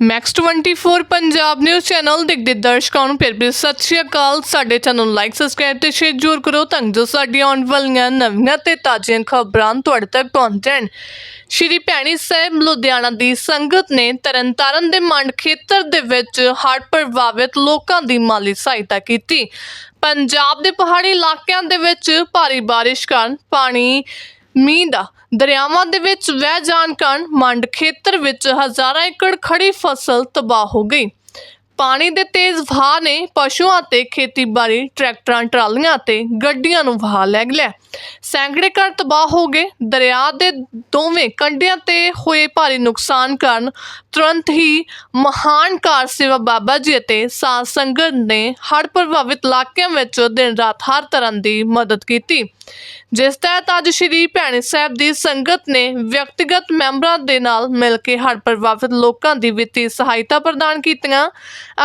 Max 24 Punjab news channel ਦੇਖਦੇ ਦਰਸ਼ਕਾਂ ਨੂੰ ਫਿਰ ਵੀ ਸਤਿ ਸ਼੍ਰੀ ਅਕਾਲ। ਸਾਡੇ ਚੈਨਲ ਨੂੰ ਲਾਈਕ ਸਬਸਕ੍ਰਾਈਬ ਤੇ ਸ਼ੇਅਰ ਜ਼ਰੂਰ ਕਰੋ ਤਾਂ ਜੋ ਸਾਡੀਆਂ ਆਉਣ ਵਾਲੀਆਂ ਨਵੀਆਂ ਤੇ ਤਾਜ਼ੀਆਂ ਖਬਰਾਂ ਤੁਹਾਡੇ ਤੱਕ ਪਹੁੰਚਣ ਸ਼੍ਰੀ ਭੈਣੀ ਸਾਹਿਬ ਲੁਧਿਆਣਾ ਦੀ ਸੰਗਤ ਨੇ ਤਰਨਤਾਰਨ ਦੇ ਮੰਡ ਖੇਤਰ ਦੇ ਵਿੱਚ ਹੜ੍ਹ ਪ੍ਰਭਾਵਿਤ ਲੋਕਾਂ ਦੀ ਮਾਲੀ ਸਹਾਇਤਾ ਕੀਤੀ। ਪੰਜਾਬ ਦੇ ਪਹਾੜੀ ਇਲਾਕਿਆਂ ਦੇ ਵਿੱਚ ਭਾਰੀ ਬਾਰਿਸ਼ ਕਾਰਨ ਪਾਣੀ ਮੀਂਹ ਦਾ। ਦਰਿਆਵਾਂ ਦੇ ਵਿੱਚ ਵਹਿ ਜਾਣ ਕਾਰਨ ਮੰਡ ਖੇਤਰ ਵਿੱਚ ਹਜ਼ਾਰਾਂ ਏਕੜ ਖੜੀ ਫਸਲ ਤਬਾਹ ਹੋ ਗਈ। ਪਾਣੀ ਦੇ ਤੇਜ਼ ਵਹਾਅ ਨੇ ਪਸ਼ੂਆਂ ਤੇ ਖੇਤੀਬਾੜੀ, ਟਰੈਕਟਰਾਂ, ਟਰਾਲੀਆਂ ਤੇ ਗੱਡੀਆਂ ਨੂੰ ਵਹਾ ਲੈ ਗਿਆ ਸੈਂਕੜੇ ਘਰ ਤਬਾਹ ਹੋ ਗਏ। ਦਰਿਆ ਦੇ ਦੋਵੇਂ ਕੰਢਿਆਂ ਤੇ ਹੋਏ ਭਾਰੀ ਨੁਕਸਾਨ ਕਾਰਨ ਤੁਰੰਤ ਹੀ ਮਹਾਨ ਕਾਰ ਸੇਵਾ ਬਾਬਾ ਜੀ ਅਤੇ ਸਾਧ ਸੰਗਤ ਨੇ ਹੜ੍ਹ ਪ੍ਰਭਾਵਿਤ ਇਲਾਕਿਆਂ ਵਿੱਚ ਦਿਨ ਰਾਤ ਹਰ ਤਰ੍ਹਾਂ ਦੀ ਮਦਦ ਕੀਤੀ। ਜਿਸ ਤਹਿਤ ਅੱਜ ਸ਼੍ਰੀ ਭੈਣੀ ਸਾਹਿਬ ਦੀ ਸੰਗਤ ਨੇ ਵਿਅਕਤੀਗਤ ਮੈਂਬਰਾਂ ਦੇ ਨਾਲ ਮਿਲ ਕੇ ਹੜ੍ਹ ਪ੍ਰਭਾਵਿਤ ਲੋਕਾਂ ਦੀ ਵਿੱਤੀ ਸਹਾਇਤਾ ਪ੍ਰਦਾਨ ਕੀਤੀਆਂ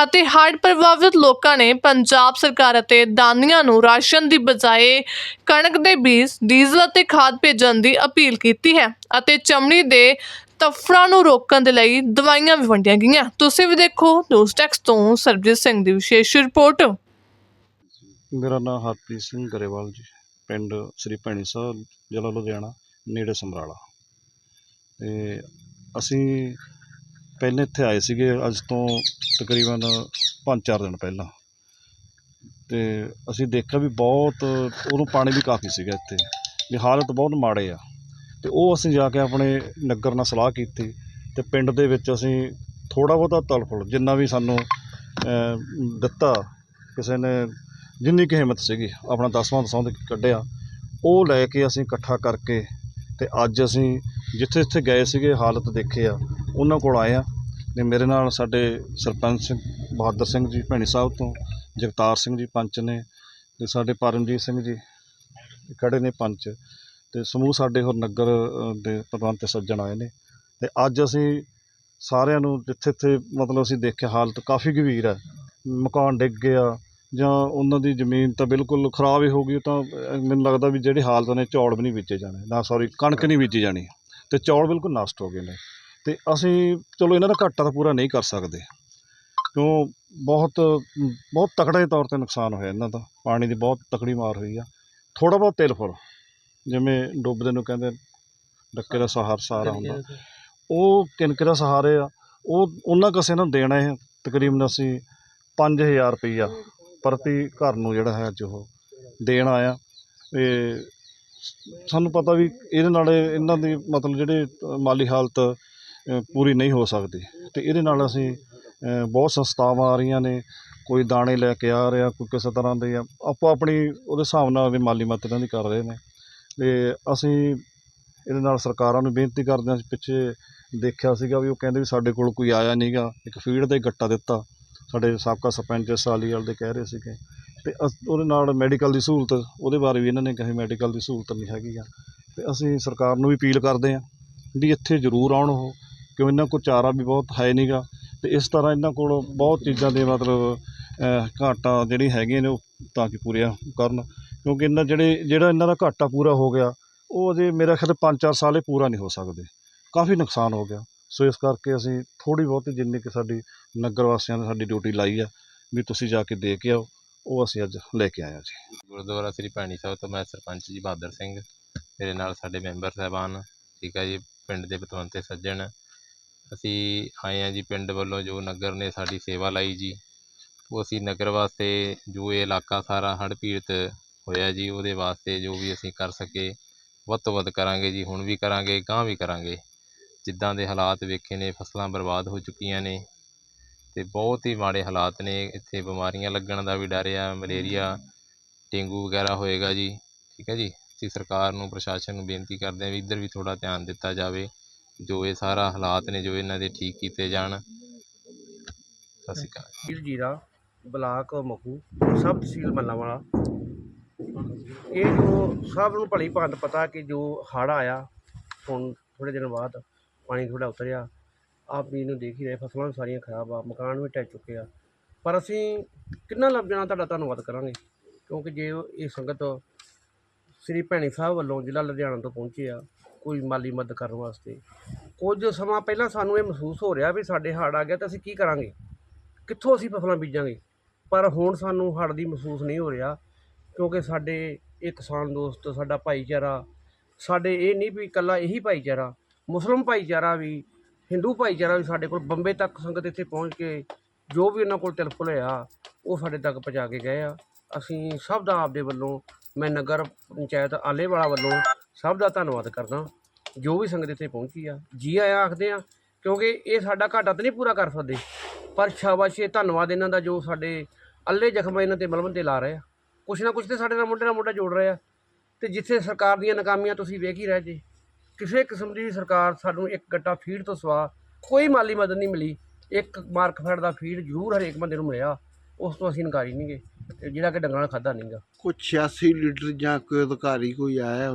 ਅਤੇ ਹੜ੍ਹ ਪ੍ਰਭਾਵਿਤ ਲੋਕਾਂ ਨੇ ਪੰਜਾਬ ਸਰਕਾਰ ਅਤੇ ਦਾਨੀਆਂ ਨੂੰ ਰਾਸ਼ਨ ਦੀ ਬਜਾਏ ਕਣਕ ਦੇ ਬੀਜ ਡੀਜ਼ਲ ਅਤੇ ਖਾਦ ਭੇਜਣ ਦੀ ਅਪੀਲ ਕੀਤੀ ਹੈ ਅਤੇ ਚਮੜੀ ਦੇ ਤਫੜਾਂ ਨੂੰ ਰੋਕਣ ਦੇ ਲਈ ਦਵਾਈਆਂ ਵੀ ਵੰਡੀਆਂ ਗਈਆਂ। ਤੁਸੀਂ ਵੀ ਦੇਖੋ ਨਿਊਜ਼ ਟੈਕਸ ਤੋਂ ਸਰਬਜੀਤ ਸਿੰਘ ਦੀ ਵਿਸ਼ੇਸ਼ ਰਿਪੋਰਟ। ਮੇਰਾ ਨਾਮ ਹਰਪ੍ਰੀਤ ਸਿੰਘ ਗਰੇਵਾਲ ਜੀ, ਪਿੰਡ ਸ੍ਰੀ ਭੈਣੀ ਸਾਹਿਬ, ਜ਼ਿਲ੍ਹਾ ਲੁਧਿਆਣਾ, ਨੇੜੇ ਸਮਰਾਲਾ। ਤੇ ਅਸੀਂ ਪਹਿਲੇ ਇੱਥੇ ਆਏ ਸੀਗੇ ਅੱਜ ਤੋਂ ਤਕਰੀਬਨ 5-4 ਦਿਨ ਪਹਿਲਾਂ। ਤੇ ਅਸੀਂ ਦੇਖਿਆ ਵੀ ਬਹੁਤ, ਉਦੋਂ ਪਾਣੀ ਵੀ ਕਾਫੀ ਸੀਗਾ ਇੱਥੇ। ਵੀ ਹਾਲਤ ਬਹੁਤ ਮਾੜੇ ਆ। ਤੇ ਉਹ ਅਸੀਂ ਜਾ ਕੇ ਆਪਣੇ ਨਗਰ ਨਾਲ ਸਲਾਹ ਕੀਤੀ ਤੇ ਪਿੰਡ ਦੇ ਵਿੱਚ ਅਸੀਂ ਥੋੜਾ ਬਹੁਤਾ ਤਲਫਲ ਜਿੰਨਾ ਵੀ ਸਾਨੂੰ ਦਿੱਤਾ, ਕਿਸੇ ਨੇ ਜਿੰਨੀ ਕੁ ਹਿੰਮਤ ਸੀਗੀ, ਆਪਣਾ ਦਸਵਾਂ ਦਸਾਂ ਤੇ ਕੱਢਿਆ, ਉਹ ਲੈ ਕੇ ਅਸੀਂ ਇਕੱਠਾ ਕਰਕੇ ਤੇ ਅੱਜ ਅਸੀਂ ਜਿੱਥੇ ਜਿੱਥੇ ਗਏ ਸੀਗੇ, ਹਾਲਤ ਦੇਖੇ ਆ, ਉਹਨਾਂ ਕੋਲ ਆਏ ਆ। ਤੇ ਮੇਰੇ ਨਾਲ ਸਾਡੇ ਸਰਪੰਚ ਸਿੰਘ, ਬਹਾਦਰ ਸਿੰਘ ਜੀ, ਭੈਣੀ ਸਾਹਿਬ ਤੋਂ ਜਗਤਾਰ ਸਿੰਘ ਜੀ ਪੰਚ ਨੇ ਤੇ ਸਾਡੇ ਪਰਮਜੀਤ ਸਿੰਘ ਜੀ ਖੜੇ ਨੇ ਪੰਚ ਤੇ ਸਮੂਹ ਸਾਡੇ ਹੋਰ ਨਗਰ ਦੇ ਪ੍ਰਬੰਧ ਤੇ ਸੱਜਣ ਆਏ ਨੇ ਤੇ ਅੱਜ ਅਸੀਂ ਸਾਰਿਆਂ ਨੂੰ ਜਿੱਥੇ ਜਿੱਥੇ ਮਤਲਬ ਅਸੀਂ ਦੇਖਿਆ ਹਾਲਤ ਕਾਫੀ ਗੰਭੀਰ ਹੈ। ਮਕਾਨ ਡਿੱਗ ਗਿਆ ਜਾਂ ਉਹਨਾਂ ਦੀ ਜ਼ਮੀਨ ਤਾਂ ਬਿਲਕੁਲ ਖਰਾਬ ਹੀ ਹੋ ਗਈ ਤਾਂ ਮੈਨੂੰ ਲੱਗਦਾ ਵੀ ਜਿਹੜੇ ਹਾਲਤ ਨੇ ਚੌਲ ਵੀ ਨਹੀਂ ਬੀਜੇ ਜਾਣੇ, ਨਾ ਸੌਰੀ ਕਣਕ ਨਹੀਂ ਬੀਜੀ ਜਾਣੀ ਤੇ ਚੌਲ ਬਿਲਕੁਲ ਨਸ਼ਟ ਹੋ ਗਏ ਨੇ ਤੇ ਅਸੀਂ ਚਲੋ ਇਹਨਾਂ ਦਾ ਘਾਟਾ ਤਾਂ ਪੂਰਾ ਨਹੀਂ ਕਰ ਸਕਦੇ। ਕਿਉਂ ਬਹੁਤ ਬਹੁਤ ਤਕੜੇ ਤੌਰ ਤੇ ਨੁਕਸਾਨ ਹੋਇਆ ਇਹਨਾਂ ਦਾ। ਪਾਣੀ ਦੀ ਬਹੁਤ ਤਕੜੀ ਮਾਰ ਹੋਈ ਆ। ਥੋੜਾ ਬਹੁਤ ਤਿਲ ਫੁਲ ਜਿਵੇਂ ਡੁੱਬਦੇ ਨੂੰ ਕਹਿੰਦੇ ਡੱਕੇ ਦਾ ਸਹਾਰ ਸਹਾਰਾ ਹੁੰਦਾ। ਉਹ ਕਿਨਕੇ ਦਾ ਸਹਾਰੇ ਆ। ਉਹ ਉਹਨਾਂ ਕਸੇ ਨੂੰ ਦੇਣਾ ਹੈ। ਤਕਰੀਬਨ ਅਸੀਂ 5000 ਰੁਪਈਆ ਪ੍ਰਤੀ ਘਰ ਨੂੰ ਜਿਹੜਾ ਹੈ ਅੱਜ ਉਹ ਦੇਣ ਆਇਆ ਤੇ ਸਾਨੂੰ ਪਤਾ ਵੀ ਇਹਦੇ ਨਾਲ ਇਹਨਾਂ ਦੀ ਮਤਲਬ ਜਿਹੜੇ ਮਾਲੀ ਹਾਲਤ ਪੂਰੀ ਨਹੀਂ ਹੋ ਸਕਦੀ। ਤੇ ਇਹਦੇ ਨਾਲ ਅਸੀਂ ਬਹੁਤ ਸੰਸਥਾਵਾਂ ਆ ਰਹੀਆਂ ਨੇ, ਕੋਈ ਦਾਣੇ ਲੈ ਕੇ ਆ ਰਿਹਾ, ਕੋਈ ਕਿਸੇ ਤਰ੍ਹਾਂ ਦੇ ਆ। ਆਪੋ ਆਪਣੀ ਉਹਦੇ ਹਿਸਾਬ ਨਾਲ ਵੀ ਮਾਲੀ ਮਦਦ ਇਹਨਾਂ ਦੀ ਕਰ ਰਹੇ ਨੇ। ਤੇ ਅਸੀਂ ਇਹਦੇ ਨਾਲ ਸਰਕਾਰਾਂ ਨੂੰ ਬੇਨਤੀ ਕਰਦੇ ਹਾਂ ਪਿੱਛੇ ਦੇਖਿਆ ਸੀਗਾ ਵੀ ਉਹ ਕਹਿੰਦੇ ਵੀ ਸਾਡੇ ਕੋਲ ਕੋਈ ਆਇਆ ਨਹੀਂਗਾ ਇੱਕ ਫੀਡ 'ਤੇ ਗੱਟਾ ਦਿੱਤਾ। ਸਾਡੇ ਸਾਬਕਾ ਸਰਪੰਚ ਸਾਲੀਵਾਲ ਦੇ ਕਹਿ ਰਹੇ ਸੀਗੇ। ਤੇ ਅਸ, ਉਹਦੇ ਨਾਲ ਮੈਡੀਕਲ ਦੀ ਸਹੂਲਤ, ਉਹਦੇ ਬਾਰੇ ਵੀ ਇਹਨਾਂ ਨੇ ਕਹੇ ਮੈਡੀਕਲ ਦੀ ਸਹੂਲਤ ਨਹੀਂ ਹੈਗੀ ਆ। ਤੇ ਅਸੀਂ ਸਰਕਾਰ ਨੂੰ ਵੀ ਅਪੀਲ ਕਰਦੇ ਹਾਂ ਵੀ ਇੱਥੇ ਜ਼ਰੂਰ ਆਉਣ ਉਹ, ਕਿਉਂ ਇਹਨਾਂ ਕੋਲ ਚਾਰਾ ਵੀ ਬਹੁਤ ਹੈ ਨਹੀਂਗਾ ਤੇ ਇਸ ਤਰ੍ਹਾਂ ਇਹਨਾਂ ਕੋਲ ਬਹੁਤ ਚੀਜ਼ਾਂ ਦੇ ਮਤਲਬ ਅਹ, ਘਾਟਾਂ ਜਿਹੜੀ ਹੈਗੀਆਂ ਨੇ ਉਹ ਤਾਂ ਕਿ ਪੂਰੀਆਂ ਕਰਨ ਕਿਉਂਕਿ ਇਹਨਾਂ ਜਿਹੜੇ ਜਿਹੜਾ ਇਹਨਾਂ ਦਾ ਘਾਟਾ ਪੂਰਾ ਹੋ ਗਿਆ ਉਹ ਅਜੇ ਮੇਰਾ ਖਿਆਲ 5-4 ਸਾਲ ਇਹ ਪੂਰਾ ਨਹੀਂ ਹੋ ਸਕਦੇ। ਕਾਫੀ ਨੁਕਸਾਨ ਹੋ ਗਿਆ। ਸੋ ਇਸ ਕਰਕੇ ਅਸੀਂ ਥੋੜੀ ਬਹੁਤੀ ਜਿੰਨੀ ਕਿ ਸਾਡੀ ਨਗਰ ਵਾਸੀਆਂ ਨੇ ਸਾਡੀ ਡਿਊਟੀ ਲਾਈ ਆ ਵੀ ਤੁਸੀਂ ਜਾ ਕੇ ਦੇ ਕੇ ਆਓ ਉਹ ਅਸੀਂ ਅੱਜ ਲੈ ਕੇ ਆਏ ਹਾਂ ਜੀ। ਗੁਰਦੁਆਰਾ ਸ੍ਰੀ ਭੈਣੀ ਸਾਹਿਬ ਤੋਂ ਮੈਂ ਸਰਪੰਚ ਜੀ ਬਹਾਦਰ ਸਿੰਘ ਮੇਰੇ ਨਾਲ ਸਾਡੇ ਮੈਂਬਰ ਸਾਹਿਬਾਨ ਠੀਕ ਹੈ ਜੀ ਪਿੰਡ ਦੇ ਪਤਵੰਤੇ ਸੱਜਣ ਅਸੀਂ ਆਏ ਹਾਂ ਜੀ ਪਿੰਡ ਵੱਲੋਂ ਜੋ ਨਗਰ ਨੇ ਸਾਡੀ ਸੇਵਾ ਲਈ ਜੀ, ਉਹ ਅਸੀਂ ਨਗਰ ਵਾਸਤੇ ਜੋ ਇਹ ਇਲਾਕਾ ਸਾਰਾ ਹੜ੍ਹ ਪੀੜਤ ਹੋਇਆ ਜੀ, ਉਹਦੇ ਵਾਸਤੇ ਜੋ ਵੀ ਅਸੀਂ ਕਰ ਸਕੇ, ਵੱਧ ਤੋਂ ਵੱਧ ਕਰਾਂਗੇ ਜੀ, ਹੁਣ ਵੀ ਕਰਾਂਗੇ, ਗਾਂਹ ਵੀ ਕਰਾਂਗੇ। ਜਿੱਦਾਂ ਦੇ ਹਾਲਾਤ ਵੇਖੇ ਨੇ, ਫਸਲਾਂ ਬਰਬਾਦ ਹੋ ਚੁੱਕੀਆਂ ਨੇ ਅਤੇ ਬਹੁਤ ਹੀ ਮਾੜੇ ਹਾਲਾਤ ਨੇ, ਇੱਥੇ ਬਿਮਾਰੀਆਂ ਲੱਗਣ ਦਾ ਵੀ ਡਰ ਆ, ਮਲੇਰੀਆ, ਡੇਂਗੂ ਵਗੈਰਾ ਹੋਏਗਾ ਜੀ, ਠੀਕ ਹੈ ਜੀ। ਅਸੀਂ ਸਰਕਾਰ ਨੂੰ, ਪ੍ਰਸ਼ਾਸਨ ਨੂੰ ਬੇਨਤੀ ਕਰਦੇ ਹਾਂ ਵੀ ਇੱਧਰ ਵੀ ਥੋੜ੍ਹਾ ਧਿਆਨ ਦਿੱਤਾ ਜਾਵੇ। ਜੋ ਇਹ ਸਾਰਾ ਹਾਲਾਤ ਨੇ, ਜੋ ਇਹਨਾਂ ਦੇ ਠੀਕ ਕੀਤੇ ਜਾਣ। ਸਤਿ ਸ਼੍ਰੀ ਅਕਾਲ। ਵੀਰ ਜੀਰਾ ਬਲਾਕ ਮਖੂ ਸਬ ਤਹਿਸੀਲ ਮੱਲਾਂਵਾਲਾ ਇਹ ਜੋ ਸਭ ਨੂੰ ਭਲੀ ਭਾਂਤ ਪਤਾ ਕਿ ਜੋ ਹੜ੍ਹ ਆਇਆ, ਹੁਣ ਥੋੜੇ ਦਿਨ ਬਾਅਦ ਪਾਣੀ ਥੋੜਾ ਉਤਰਿਆ। ਆਪ ਵੀ ਨੂੰ ਦੇਖ ਹੀ ਰਹੇ, ਫਸਲਾਂ ਵੀ ਸਾਰੀਆਂ ਖਰਾਬ ਆ, ਮਕਾਨ ਵੀ ਢਹਿ ਚੁੱਕੇ ਆ। ਪਰ ਅਸੀਂ ਕਿੰਨਾ ਲੱਭ ਜਾਣਾ, ਤੁਹਾਡਾ ਧੰਨਵਾਦ ਕਰਾਂਗੇ। ਕਿਉਂਕਿ ਜੇ ਇਹ ਸੰਗਤ ਸ੍ਰੀ ਭੈਣੀ ਸਾਹਿਬ ਵੱਲੋਂ ਜ਼ਿਲ੍ਹਾ ਲੁਧਿਆਣਾ ਤੋਂ ਪਹੁੰਚੇ ਆ ਕੋਈ ਮਾਲੀ ਮਦਦ ਕਰਨ ਵਾਸਤੇ। ਕੁਝ ਸਮਾਂ ਪਹਿਲਾਂ ਸਾਨੂੰ ਇਹ ਮਹਿਸੂਸ ਹੋ ਰਿਹਾ ਵੀ ਸਾਡੇ ਹੜ੍ਹ ਆ ਗਿਆ ਤਾਂ ਅਸੀਂ ਕੀ ਕਰਾਂਗੇ? ਕਿੱਥੋਂ ਅਸੀਂ ਫਸਲਾਂ ਬੀਜਾਂਗੇ? ਪਰ ਹੁਣ ਸਾਨੂੰ ਹੜ੍ਹ ਦੀ ਮਹਿਸੂਸ ਨਹੀਂ ਹੋ ਰਿਹਾ, ਕਿਉਂਕਿ ਸਾਡੇ ਇਹ ਕਿਸਾਨ ਦੋਸਤ, ਸਾਡਾ ਭਾਈਚਾਰਾ, ਸਾਡੇ ਇਹ ਨਹੀਂ ਵੀ ਇਕੱਲਾ ਇਹੀ ਭਾਈਚਾਰਾ, ਮੁਸਲਿਮ ਭਾਈਚਾਰਾ ਵੀ, ਹਿੰਦੂ ਭਾਈਚਾਰਾ ਵੀ ਸਾਡੇ ਕੋਲ ਬੰਬੇ ਤੱਕ ਸੰਗਤ ਇੱਥੇ ਪਹੁੰਚ ਕੇ ਜੋ ਵੀ ਉਹਨਾਂ ਕੋਲ ਤਿਲਫੁਲ ਹੋਇਆ, ਉਹ ਸਾਡੇ ਤੱਕ ਪਹੁੰਚਾ ਕੇ ਗਏ ਆ। ਅਸੀਂ ਸਭ ਦਾ ਆਪਦੇ ਵੱਲੋਂ, ਮੈਂ ਨਗਰ ਪੰਚਾਇਤ ਆਲੇਵਾਲਾ ਵੱਲੋਂ ਸਭ ਦਾ ਧੰਨਵਾਦ ਕਰਦਾ। ਜੋ ਵੀ ਸੰਗਤ ਇੱਥੇ ਪਹੁੰਚੀ ਆ, ਜੀ ਆਇਆਂ ਆਖਦੇ ਆ, ਕਿਉਂਕਿ ਇਹ ਸਾਡਾ ਘਾਟਾ ਤਾਂ ਨਹੀਂ ਪੂਰਾ ਕਰ ਸਕਦੇ। ਪਰ ਸ਼ਾਬਾਸ਼, ਧੰਨਵਾਦ ਇਹਨਾਂ ਦਾ ਜੋ ਸਾਡੇ ਅੱਲੇ ਜ਼ਖਮ ਇਹਨਾਂ ਤੇ ਮਲਮ ਤੇ ਲਾ ਰਹੇ ਆ। ਕੁਛ ਨਾ ਕੁਛ ਤੇ ਸਾਡੇ ਨਾਲ ਮੋਢੇ ਨਾਲ ਮੋਢਾ ਜੋੜ ਰਹੇ ਆ। ਤੇ ਜਿੱਥੇ ਸਰਕਾਰ ਦੀਆਂ ਨਾਕਾਮੀਆਂ ਤੁਸੀਂ ਵੇਖ ਹੀ ਰਹੇ ਜੇ, ਕਿਸੇ ਕਿਸਮ ਦੀ ਸਰਕਾਰ ਸਾਨੂੰ ਇੱਕ ਗੱਟਾ ਫੀਡ ਤੋਂ ਸਵਾ ਕੋਈ ਮਾਲੀ ਮਦਦ ਨਹੀਂ ਮਿਲੀ। ਇੱਕ ਮਾਰਕਫੈਡ ਦਾ ਫੀਡ ਜ਼ਰੂਰ ਹਰੇਕ ਬੰਦੇ ਨੂੰ ਮਿਲਿਆ, ਉਸ ਤੋਂ ਅਸੀਂ ਇਨਕਾਰੀ ਨਹੀਂਗੇ ਜਿਹੜਾ ਕਿ ਡੰਗਰਾਂ ਨਾਲ ਖਾਦਾ ਨਹੀਂਗਾ ਕੁਛ 86 ਲੀਟਰ ਜਾਂ ਕੋਈ ਅਧਿਕਾਰੀ ਕੋਈ ਆਇਆ